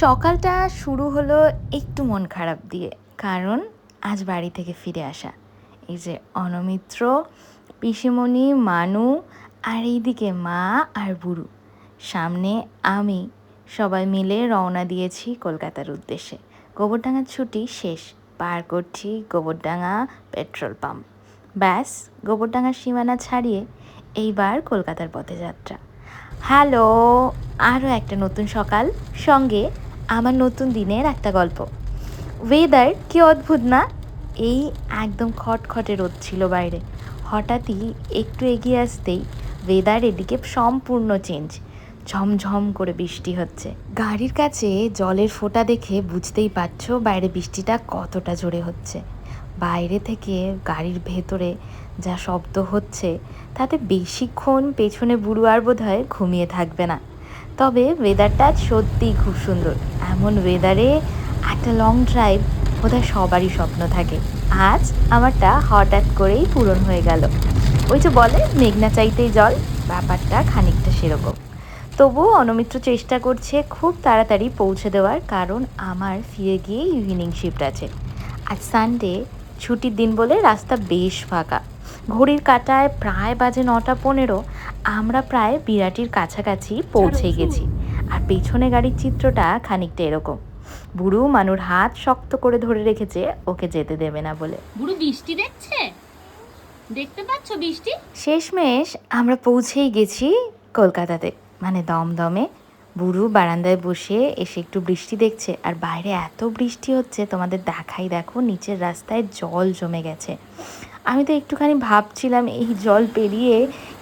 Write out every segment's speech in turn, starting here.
সকালটা শুরু হলো একটু মন খারাপ দিয়ে, কারণ আজ বাড়ি থেকে ফিরে আসা। এই যে অনমিত্র, পিসিমণি, মানু আর এইদিকে মা আর বুড়ু। সামনে আমি সবাই মিলে রওনা দিয়েছি কলকাতার উদ্দেশ্যে। গোবরডাঙ্গার ছুটি শেষ, পার করছি গোবরডাঙ্গা পেট্রোল পাম্প। ব্যাস, গোবরডাঙ্গার সীমানা ছাড়িয়ে এইবার কলকাতার পথে যাত্রা। হ্যালো আরও একটা নতুন সকাল, সঙ্গে আমার নতুন দিনের একটা গল্প। ওয়েদার কি অদ্ভুত না? এই একদম খটখটে রোদ ছিল বাইরে। হঠাৎই একটু এগিয়ে আসতেই ওয়েদার এদিকে সম্পূর্ণ চেঞ্জ ঝমঝম করে বৃষ্টি হচ্ছে। গাড়ির কাছে জলের ফোঁটা দেখে বুঝতেই পারছ বাইরে বৃষ্টিটা কতটা জোরে হচ্ছে। বাইরে থেকে গাড়ির ভেতরে যা শব্দ হচ্ছে, তাতে বেশিক্ষণ পেছনে বুড়ো আর বোধ হয় ঘুমিয়ে থাকবে না। তবে ওয়েদারটা সত্যিই খুব সুন্দর। এমন ওয়েদারে একটা লং ড্রাইভ বোধহয় সবারই স্বপ্ন থাকে। আজ আমারটা হঠাৎ করেই পূরণ হয়ে গেল। ওই যে বলে, মেঘনা চাইতেই জল, ব্যাপারটা খানিকটা সেরকম। তবুও অনমিত্র চেষ্টা করছে খুব তাড়াতাড়ি পৌঁছে দেওয়ার, কারণ আমার ফিরে গিয়ে ইভিনিং শিফট আছে। আজ সানডে ছুটির দিন বলে রাস্তা বেশ ফাঁকা। ঘড়ির কাটায় প্রায় বাজে নটা পনেরো আমরা প্রায় বিরাটির কাছাকাছি পৌঁছে গেছি। আর পেছনে গাড়ির চিত্রটা খানিকটা এরকম। বুড়ু মানুর হাত শক্ত করে ধরে রেখেছে ওকে যেতে দেবে না বলে। বুড়ু বৃষ্টি দেখছে? দেখতে পাচ্ছ বৃষ্টি? শেষমেশ আমরা পৌঁছেই গেছি কলকাতাতে। মানে দমদমে। বুড়ু বারান্দায় বসে এসে একটু বৃষ্টি দেখছে। আর বাইরে এত বৃষ্টি হচ্ছে তোমাদের দেখাই দেখো নিচের রাস্তায় জল জমে গেছে। আমি তো একটুখানি ভাবছিলাম এই জল পেরিয়ে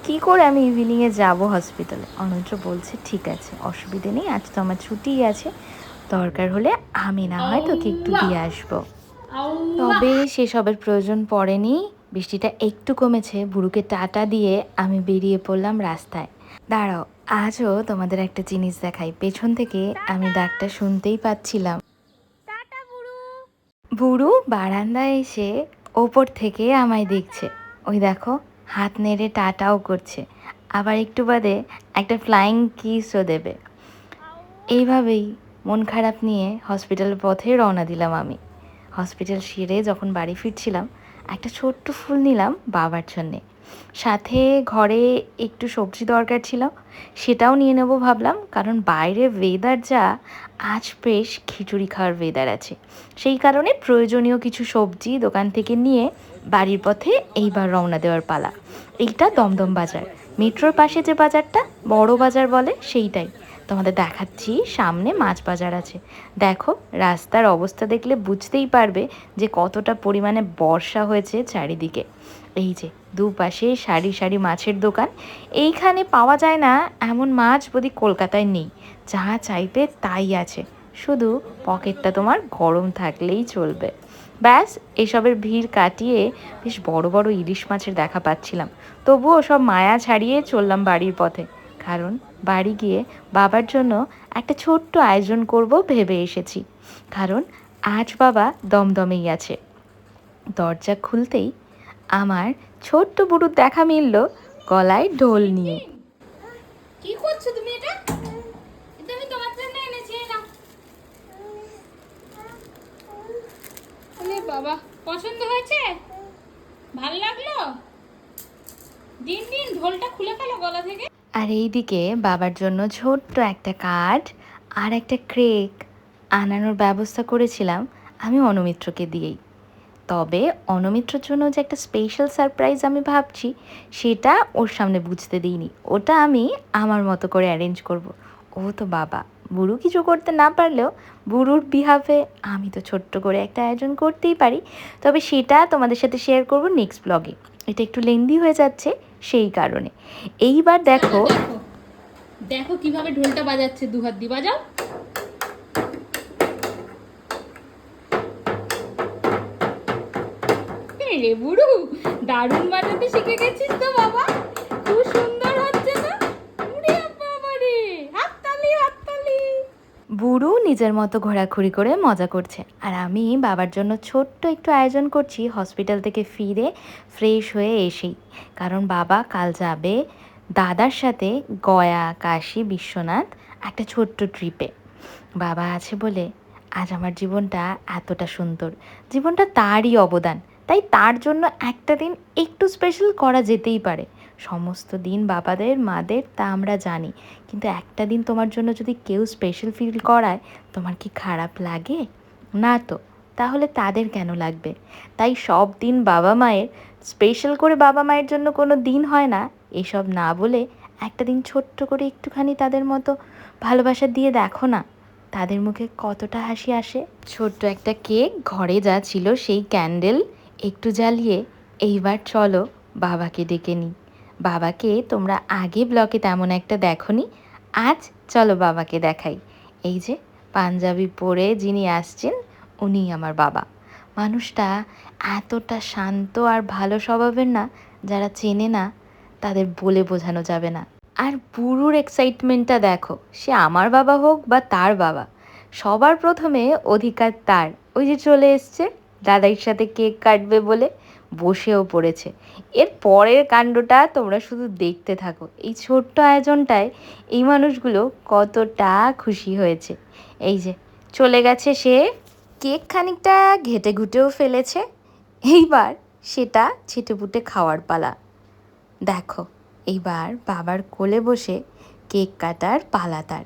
কি করে আমি ইভিনিংয়ে যাব হসপিটালে অনন্ত বলছে ঠিক আছে অসুবিধে নেই আজ তো আমার ছুটিই আছে। দরকার হলে আমি না হয় তোকে একটু দিয়ে আসব। তবে সেসবের প্রয়োজন পড়েনি। বৃষ্টিটা একটু কমেছে। বুড়ুকে টাটা দিয়ে আমি বেরিয়ে পড়লাম রাস্তায়। দাঁড়াও আজও তোমাদের একটা জিনিস দেখাই। পেছন থেকে আমি ডাকটা শুনতেই পাচ্ছিলাম। বুড়ু বারান্দায় এসে ওপর থেকে আমায় দেখছে। ওই দেখো, হাত নেড়ে টাটাও করছে। আবার একটু বাদে একটা ফ্লাইং কিসও দেবে। এইভাবেই মন খারাপ নিয়ে হসপিটাল পথে রওনা দিলাম আমি। হসপিটাল সেরে যখন বাড়ি ফিরছিলাম, একটা ছোট্ট ফুল নিলাম বাবার জন্যে। সাথে ঘরে একটু সবজি দরকার ছিল, সেটাও নিয়ে নেব ভাবলাম। কারণ বাইরে ওয়েদার যা, আজ বেশ খিচুড়ি খাওয়ার ওয়েদার আছে। সেই কারণে প্রয়োজনীয় কিছু সবজি দোকান থেকে নিয়ে বাড়ির পথে এইবার রওনা দেওয়ার পালা। এইটা দমদম বাজার। মেট্রোর পাশে যে বাজারটা, বড় বাজার বলে সেইটাই। তোমাদের দেখাচ্ছি, সামনে মাছ বাজার আছে। দেখো, রাস্তার অবস্থা দেখলে বুঝতেই পারবে যে কতটা পরিমাণে বর্ষা হয়েছে চারিদিকে। এই যে, দুপাশে সারি সারি মাছের দোকান। এইখানে পাওয়া যায় না এমন মাছ বোধহয় কলকাতায় নেই। যা চাইবে তাই আছে। শুধু পকেটটা তোমার গরম থাকলেই চলবে। ব্যাস, এসবের ভিড় কাটিয়ে বেশ বড় বড় ইলিশ মাছের দেখা পাচ্ছিলাম। তবুও সব মায়া ছাড়িয়ে চললাম বাড়ির পথে। কারণ বাড়ি গিয়ে বাবার জন্য একটা ছোট্ট আয়োজন করব ভেবে এসেছি। কারণ আজ বাবা দমদমেই আছে। দরজা খুলতেই আমার ছোট্ট বুড়ুর দেখা মিলল গলায় ঢোল নিয়ে। কি করছ তুমি এটা? এটা আমি তোমার জন্য এনেছি এই নাও। আরে বাবা পছন্দ হয়েছে? ভালো লাগল? দিন দিন ঢোলটা খুলে ফেলো গলা থেকে। আর এইদিকে বাবার জন্য ছোট্ট একটা কার্ড আর একটা ক্রেক আনানোর ব্যবস্থা করেছিলাম আমি অনুমিত্রকে দিয়েই। তবে অনমিত্রর জন্য যে একটা স্পেশাল সারপ্রাইজ আমি ভাবছি, সেটা ওর সামনে বুঝতে দিইনি। ওটা আমি আমার মতো করে অ্যারেঞ্জ করব। ও তো বাবা, বুড়ু কিছু করতে না পারলেও বুড়ুর বিহাফে আমি তো ছোট্ট করে একটা আয়োজন করতেই পারি। তবে সেটা তোমাদের সাথে শেয়ার করব নেক্সট ব্লগে এটা একটু লেন্দি হয়ে যাচ্ছে সেই কারণে। এইবার দেখো দেখো কীভাবে ঢোলটা বাজাচ্ছে দু হাত দিয়ে বাজাও। রে বুড়ু? দারুণ বাজাতে শিখে গেছিস তো বাবা। খুব সুন্দর হচ্ছে বুড়ো নিজের মতো ঘোরাঘুরি করে মজা করছে। আর আমি বাবার জন্য ছোট্ট একটু আয়োজন করছি, হসপিটাল থেকে ফিরে ফ্রেশ হয়ে এসেই। কারণ বাবা কাল যাবে দাদার সাথে গয়া, কাশী, বিশ্বনাথ একটা ছোট্ট ট্রিপে বাবা আছে বলে আজ আমার জীবনটা এতটা সুন্দর। জীবনটা তারই অবদান। তাই তার জন্য একটা দিন একটু স্পেশাল করা যেতেই পারে। সমস্ত দিন বাবাদের, মাদের তা আমরা জানি, কিন্তু একটা দিন তোমার জন্য যদি কেউ স্পেশাল ফিল করায়, তোমার কি খারাপ লাগে? না তো, তাহলে তাদের কেন লাগবে? তাই সব দিন বাবা মায়ের স্পেশাল করে বাবা মায়ের জন্য কোনো দিন হয় না, এসব না বলে একটা দিন ছোট্ট করে একটুখানি তাদের মতো ভালোবাসা দিয়ে দেখো না, তাদের মুখে কতটা হাসি আসে। ছোট্ট একটা কেক ঘরে যা ছিল সেই ক্যান্ডেল একটু জ্বালিয়ে এইবার চলো বাবাকে ডেকে নিই। বাবাকে তোমরা আগে ব্লকে তেমন একটা দেখনি, আজ চলো বাবাকে দেখাই। এই যে পাঞ্জাবি পরে যিনি আসছেন, উনিই আমার বাবা। মানুষটা এতটা শান্ত আর ভালো স্বভাবের না, যারা চেনে না, তাদের বলে বোঝানো যাবে না। আর বুড়োর এক্সাইটমেন্টটা দেখো, সে আমার বাবা হোক বা তার বাবা, সবার প্রথমে অধিকার তার। ওই যে চলে এসছে। দাদাইর সাথে কেক কাটবে বলে বসেও পড়েছে। এর পরের কাণ্ডটা তোমরা শুধু দেখতে থাকো। এই ছোট্ট আয়োজনটায় এই মানুষগুলো কতটা খুশি হয়েছে। এই যে, চলে গেছে সে। কেক খানিকটা ঘেটে ঘুটেও ফেলেছে। এইবার সেটা ছিটেপুটে খাওয়ার পালা। দেখো, এইবার বাবার কোলে বসে কেক কাটার পালা তার।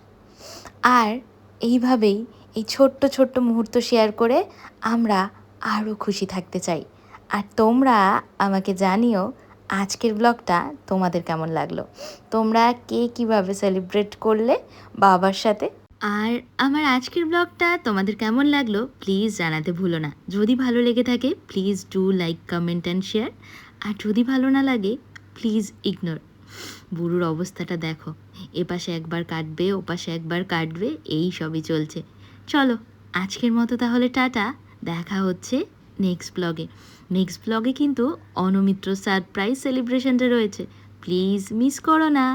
আর এইভাবেই এই ছোট্ট ছোট্ট মুহূর্ত শেয়ার করে আমরা আরও খুশি থাকতে চাই। আর তোমরা আমাকে জানিও আজকের ব্লগটা তোমাদের কেমন লাগল। তোমরা কে কীভাবে সেলিব্রেট করলে বাবার সাথে? আর আমার আজকের ব্লগটা তোমাদের কেমন লাগল প্লিজ জানাতে ভুলো না। যদি ভালো লেগে থাকে please do like comment and share আর যদি ভালো না লাগে প্লিজ ইগনোর বুড়োর অবস্থাটা দেখো। এপাশে একবার কাটবে, ওপাশে একবার কাটবে, এই সবই চলছে। চলো আজকের মতো তাহলে টাটা। দেখা হচ্ছে নেক্সট ব্লগে নেক্সট ব্লগে কিন্তু অনমিত্র সারপ্রাইজ সেলিব্রেশনটা রয়েছে। প্লিজ মিস করো না।